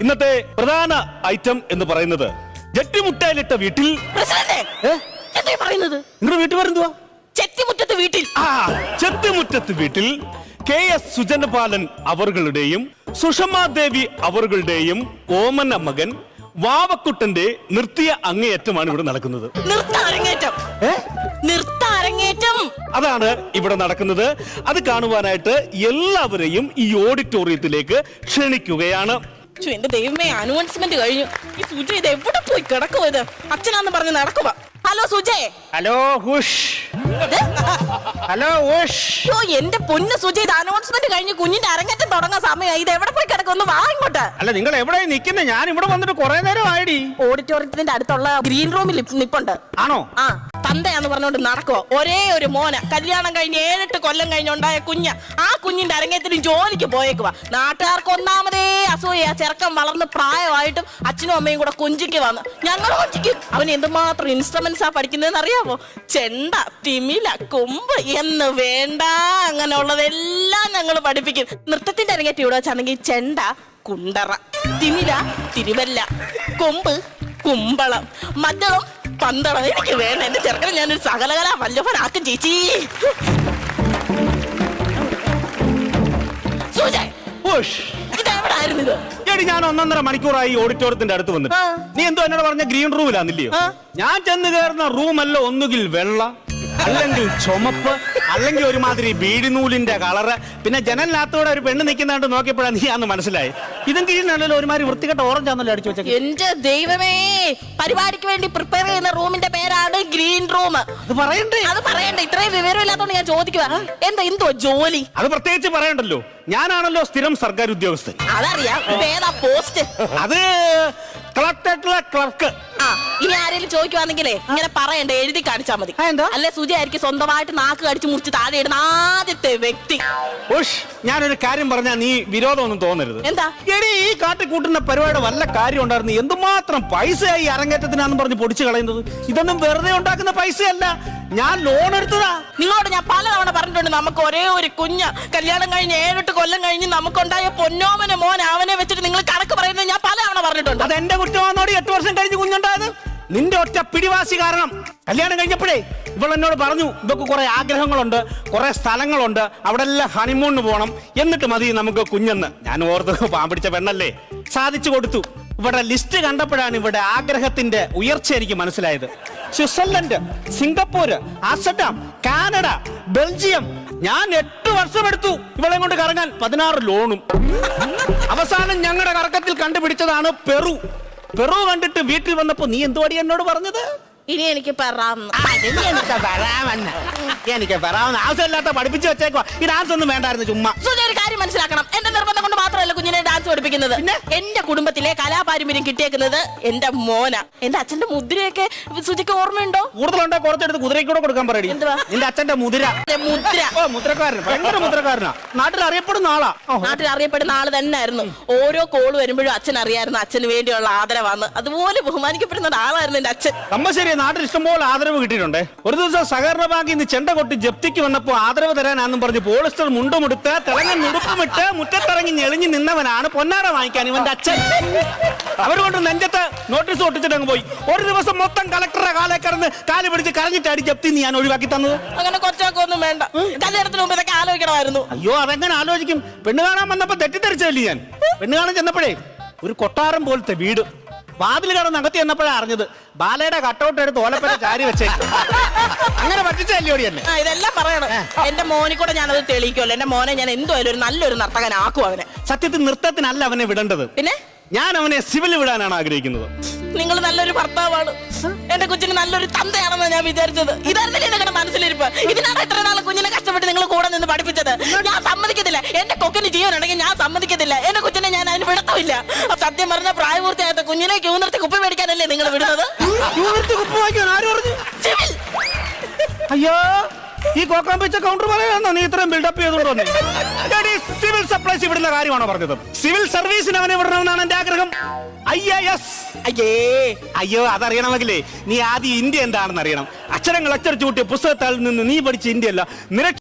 ഇന്നത്തെ പ്രധാന ഐറ്റം എന്ന് പറയുന്നത് ജെട്ടിമുട്ടയിലിട്ട വീട്ടിൽ വീട്ടിൽ ചെത്തിമുറ്റത്ത് വീട്ടിൽ. ആ വീട്ടിൽ കെ എസ് സുജനപാലൻ അവരുടെയും സുഷമാദേവി അവരുടെയും ഓമന മകൻ വാവക്കുട്ടന്റെ നിർത്തിയ അങ്ങേയറ്റമാണ് ഇവിടെ നടക്കുന്നത്. അരങ്ങേറ്റം. അരങ്ങേറ്റം. അതാണ് ഇവിടെ നടക്കുന്നത്. അത് കാണുവാനായിട്ട് എല്ലാവരെയും ഈ ഓഡിറ്റോറിയത്തിലേക്ക് ക്ഷണിക്കുകയാണ്. ശ്ശോ, എന്റെ ദൈവമേ അനൗൺസ്മെന്റ് കഴിഞ്ഞു. ഈ സുജ ഇത് എവിടെ പോയി കിടക്കുവോ ഇത്? അച്ഛനാന്ന് പറഞ്ഞ് നടക്കുക ഹലോ സുജേ ഹലോ ഹുഷ്. ഇത്? ഹലോ ഉഷ് അയ്യോ എന്റെ പൊന്ന് സുജ ഇത് അനൗൺസ്മെന്റ് കഴിഞ്ഞ് കുഞ്ഞിന്റെ അരങ്ങേറ്റം തുടങ്ങാൻ സമയമായി ഇത് എവിടെ പോയി കിടക്കുന്നു വാ ഇങ്ങോട്ട്. അല്ല നിങ്ങൾ എവിടെ നിൽക്കുന്നത് ഞാൻ ഇവിടെ വന്നിട്ട് കുറെ നേരം ആയിടി ഓഡിറ്റോറിയത്തിന്റെ അടുത്തുള്ള ഗ്രീൻ റൂമിൽ നിപ്പുണ്ട്. ആണോ? ആ. തന്തയാന്ന് പറഞ്ഞുകൊണ്ട് നടക്കുവോ. ഒരേ ഒരു മോന കല്യാണം കഴിഞ്ഞ് ഏഴെട്ട് കൊല്ലം കഴിഞ്ഞുണ്ടായ കുഞ്ഞ ആ കുഞ്ഞിന്റെ അരങ്ങേറ്റത്തിന് ജോലിക്ക് പോയേക്കുവാ. നാട്ടുകാർക്ക് ഒന്നാമതേ അസൂയ. ചെറുക്കം വളർന്ന് പ്രായമായിട്ടും അച്ഛനും അമ്മയും കൂടെ കുഞ്ചിക്ക് വന്ന് ഞങ്ങൾ കുഞ്ചിക്കും. അവൻ എന്തുമാത്രം ഇൻസ്ട്രുമെന്റ്സ് ആ പഠിക്കുന്നതെന്ന് അറിയാമോ ചെണ്ട തിമില കൊമ്പ് എന്ന് വേണ്ട. അങ്ങനെയുള്ളതെല്ലാം ഞങ്ങൾ പഠിപ്പിക്കും. നൃത്തത്തിന്റെ അരങ്ങേറ്റം ഇവിടെ വെച്ചാണെങ്കിൽ ചെണ്ട കുണ്ടറ തിമില തിരുവല്ല കൊമ്പ് കുമ്പളം. മദ്ദളം പന്തളം. എനിക്ക് വേണം. എന്റെ ചെറുക്കനെ ഞാനൊരു സകലകല വല്ലഭനാക്കും ചേച്ചി. സുജയ് ഉഷ്. ഇതെവിടായിരുന്നു ഇത് എടി ഞാൻ ഒന്നൊന്നര മണിക്കൂറായി ഈ ഓഡിറ്റോറിയത്തിന്റെ അടുത്ത് വന്നിട്ട്. ആ. നീ എന്തോ എന്നോട് പറഞ്ഞ ഗ്രീൻ റൂമിലാന്നില്ലയോ ആ. ഞാൻ ചെന്ന് കയറുന്ന റൂമല്ല ഒന്നുകിൽ വെള്ള അല്ലെങ്കിൽ ചുമപ്പ് അല്ലെങ്കിൽ ഒരുമാതിരി വീടിനൂലിന്റെ കളറ്. പിന്നെ ജനലിനകത്തോടെ ഒരു പെണ്ണ് നിൽക്കുന്നതായിട്ട് നോക്കിയപ്പോഴാണ് നീ അന്ന് മനസ്സിലായി. ഇതും കീഴിലാണല്ലോ ഒരുമാതിരി വൃത്തികെട്ട ഓറഞ്ച് ആണല്ലോ അടിച്ചു വെച്ചത് എന്റെ ദൈവമേ പരിപാടിക്ക് വേണ്ടി പ്രിപ്പയർ ചെയ്യുന്ന റൂമിന്റെ പേരാണ് ഗ്രീൻ റൂം അത് പറയണ്ടേ? അത് പറയണ്ട ഇത്രയും വിവരമില്ലാത്തോണ്ട് ഞാൻ ചോദിക്കുക എന്താ എന്തോ ജോലി? അത് പ്രത്യേകിച്ച് പറയണ്ടല്ലോ. ഞാനാണല്ലോ സ്ഥിരം സർക്കാർ ഉദ്യോഗസ്ഥൻ അതറിയാം പോസ്റ്റ് അത് കളക്ടറേറ്റിലെ ക്ലർക്ക്. ആ ഇനി ആരെങ്കിലും ചോദിക്കുവാണെങ്കിലേ ഇങ്ങനെ പറയണ്ട എഴുതി കാണിച്ചാ മതി. ആ, എന്താ? അല്ലെ സുജി ആയിരിക്കും സ്വന്തമായിട്ട് നാക്ക് കടിച്ച് മുറിച്ച് താഴെ ഇടുന്ന ആദ്യത്തെ വ്യക്തി. ഉഷ് ഞാനൊരു കാര്യം പറഞ്ഞാൽ നീ വിരോധമൊന്നും തോന്നരുത്. എന്താ? എടി ഈ കാട്ടിക്കൂട്ടുന്ന പരിപാടി വല്ല കാര്യം ഉണ്ടായിരുന്നു? എന്തുമാത്രം പൈസയായി അരങ്ങേറ്റത്തിനാന്ന് പറഞ്ഞ് പൊടിച്ചു കളയുന്നത്? ഇതൊന്നും വെറുതെ ഉണ്ടാക്കുന്ന പൈസയല്ല. ഞാൻ ലോൺ എടുത്തതാ. നിങ്ങളോട് ഞാൻ പലതവണ പറഞ്ഞിട്ടുണ്ട് നമുക്ക് ഒരേ ഒരു കുഞ്ഞ് കല്യാണം കഴിഞ്ഞ് ഏഴെട്ട് കൊല്ലം കഴിഞ്ഞ് നമുക്കുണ്ടായ പൊന്നോമന മോൻ അവനെ വെച്ചിട്ട് നിങ്ങൾ കണക്ക് പറഞ്ഞിട്ടുണ്ട് അത് എന്റെ കുറ്റമാണോടി എട്ട് വർഷം കഴിഞ്ഞ് കുഞ്ഞുണ്ടായത്? നിന്റെ ഒറ്റ പിടിവാശി കാരണം. കല്യാണം കഴിഞ്ഞപ്പോഴേ ഇവൾ എന്നോട് പറഞ്ഞു ഇതൊക്കെ കുറെ ആഗ്രഹങ്ങളുണ്ട് കുറെ സ്ഥലങ്ങളുണ്ട് അവിടെ എല്ലാം ഹണിമൂണിന് പോകണം എന്നിട്ട് മതി നമുക്ക് കുഞ്ഞെന്ന്. ഞാൻ ഓർത്ത് പാമ്പിടിച്ച പെണ്ണല്ലേ? സാധിച്ചു കൊടുത്തു. ഇവിടെ ലിസ്റ്റ് കണ്ടപ്പോഴാണ് ഇവിടെ ആഗ്രഹത്തിന്റെ ഉയർച്ച എനിക്ക് മനസ്സിലായത്. Switzerland Singapore Amsterdam Canada Belgium ഞാൻ എട്ട് വർഷം എടുത്തു ഇവളെ കൊണ്ട് കറങ്ങാൻ. പതിനാറ് ലോണും. അവസാനം ഞങ്ങളുടെ കറക്കത്തിൽ കണ്ടുപിടിച്ചതാണ് പെറു. പെറു കണ്ടിട്ട് വീട്ടിൽ വന്നപ്പോ നീ എന്തുവാടി എന്നോട് പറഞ്ഞത്? ഇനി എനിക്ക് പറയാമെന്ന് എനിക്ക് വരാമെന്ന് ആവശ്യമില്ലാത്ത പഠിപ്പിച്ചു വെച്ചേക്കോ ഈ ഡാൻസ് ഒന്നും വേണ്ടായിരുന്നു ചുമ്മാ. സുജ ഒരു കാര്യം മനസ്സിലാക്കണം. എന്റെ നിർബന്ധം പഠിപ്പിക്കുന്നത് എന്റെ കുടുംബത്തിലെ കലാപാരമ്പര്യം കിട്ടിയേക്കുന്നത് എന്റെ മോന. എന്റെ അച്ഛന്റെ മുദ്രയൊക്കെ സുജിക്ക് ഓർമ്മയുണ്ടോ? കൂടുതലുണ്ടോ? കുറച്ചെടുത്ത് കുതിരയ്ക്ക് കൂടെ കൊടുക്കാൻ പറയും എന്റെ നിന്റെ അച്ഛന്റെ മുതിര. മുദ്ര ഓ മുദ്രക്കാരൻ ഭയങ്കര മുദ്രക്കാരനാ നാട്ടിൽ അറിയപ്പെടുന്ന ആളാ. നാട്ടിൽ അറിയപ്പെടുന്ന ആൾ തന്നെയായിരുന്നു ഓരോ കോൾ വരുമ്പോഴും അച്ഛൻ അറിയായിരുന്നു അച്ഛന് വേണ്ടിയുള്ള ആദരവാണ് അതുപോലെ ബഹുമാനിക്കപ്പെടുന്ന ആളായിരുന്നു എന്റെ അച്ഛൻ. നമ്മ ശരി നാട്ടിൽ ഇഷ്ടംപോലെ ആദരവ് കിട്ടിയിട്ടുണ്ട്. ഒരു ദിവസം സഹകരണ ബാങ്കിൽ നിന്ന് ചെണ്ട കൊട്ടി ജപ്തിക്ക് വന്നപ്പോ ആദരവ് തരാനാന്നും പറഞ്ഞ് പോളിസ്റ്റർ മുണ്ടുമെടുത്ത് തിളങ്ങൻ മുടുപ്പമിട്ട് മുറ്റത്തിറങ്ങി ഞെളിഞ്ഞു നിന്നവനാണ് പൊന്നാട വാങ്ങിക്കാൻ ഇവന്റെ അച്ഛൻ. അവർ കൊണ്ട് നെഞ്ചത്ത് നോട്ടീസ് ഒട്ടിച്ചിട്ട് അങ്ങ് പോയി. ഒരു ദിവസം മൊത്തം കളക്ടറെ കാലെ കിടന്ന് കാൽ പിടിച്ച് കരഞ്ഞിട്ടാടി ജപ്തി നീ ഞാൻ ഒഴിവാക്കി തന്നത്. അങ്ങനെ കൊച്ചൊക്കെ വേണ്ട. കല്യാണത്തിന് മുമ്പ് ഇതൊക്കെ ആലോചിക്കണമായിരുന്നു. അയ്യോ അതെങ്ങനെ ആലോചിക്കും? പെണ്ണ് കാണാൻ വന്നപ്പോ തെറ്റിദ്ധരിച്ചല്ലേ ഞാൻ? പെണ്ണ് കാണാൻ ചെന്നപ്പോഴേ ഒരു കൊട്ടാരം പോലത്തെ വീട്. വാതിൽ കടന്ന് അകത്തി ചെന്നപ്പോഴാ അറിഞ്ഞത് ബാലയുടെ കട്ടൗട്ട് എടുത്ത് ഓലപ്പന ചാരി വെച്ചേ അങ്ങനെ പറ്റിച്ചല്ലോടി എന്നെ? ആ ഇതെല്ലാം പറയണം. എന്റെ മോനെ കൂടെ ഞാനത് തെളിയിക്കുമല്ലോ എന്റെ മോനെ ഞാൻ എന്തോ ഒരു നല്ലൊരു നർത്തകനാക്കും അവനെ. സത്യത്തിൽ നൃത്തത്തിനല്ല അവനെ വിടേണ്ടത്. പിന്നെ? ഞാൻ അവനെ സിവിൽ വിടാനാണ് ആഗ്രഹിക്കുന്നത്. നിങ്ങൾ നല്ലൊരു ഭർത്താവാണ്. എന്റെ കുഞ്ഞിന് നല്ലൊരു തന്തയാണെന്ന് ഞാൻ വിചാരിച്ചത്. ഇതായിരുന്നില്ലേ നിങ്ങളുടെ മനസ്സിലിരിപ്പ്? ഇതിനാണ് ഇത്ര നാളെ കുഞ്ഞിനെ കഷ്ടപ്പെട്ട് നിങ്ങൾ കൂടെ നിന്ന് പഠിപ്പിച്ചത്? ഞാൻ സമ്മതിക്കത്തില്ല. എന്റെ കൊക്കിന് ജീവനുണ്ടെങ്കിൽ ഞാൻ സമ്മതിക്കത്തില്ല. എന്റെ ഞാൻ അതിന് പിടുത്തമില്ല. സത്യം പറഞ്ഞ പ്രായപൂർത്തിയാത്ത കുഞ്ഞിനെ ക്യൂ നിർത്തി കുപ്പി മേടിക്കാനല്ലേ നിങ്ങൾ വിടുന്നത്? യൂണിറ്റ് കുപ്പ് വാങ്ങിക്കാൻ ആര് പറഞ്ഞു? അയ്യോ ഈ കോക്കാമ്പച്ച കൗണ്ടർ പറയാനോ നീ ഇത്രയും ബിൽഡപ്പ് ചെയ്തോണ്ട് വന്നേ. സിവിൽ സപ്ലൈസ് വിടുന്ന കാര്യമാണോ പറഞ്ഞത്? സിവിൽ സർവീസിന് അവനെ വിടണമെന്നാണ് എന്റെ ആഗ്രഹം. അയ്യേ! അയ്യോ അതറിയണമെങ്കിലേ നീ ആദ്യം ഇന്ത്യ എന്താണെന്ന് അറിയണം. അക്ഷരങ്ങൾ അച്ചടിച്ചു കൂട്ടിയ പുസ്തകത്താൽ നിന്ന് നീ പഠിച്ച ഇന്ത്യ അല്ല നിരക്ഷ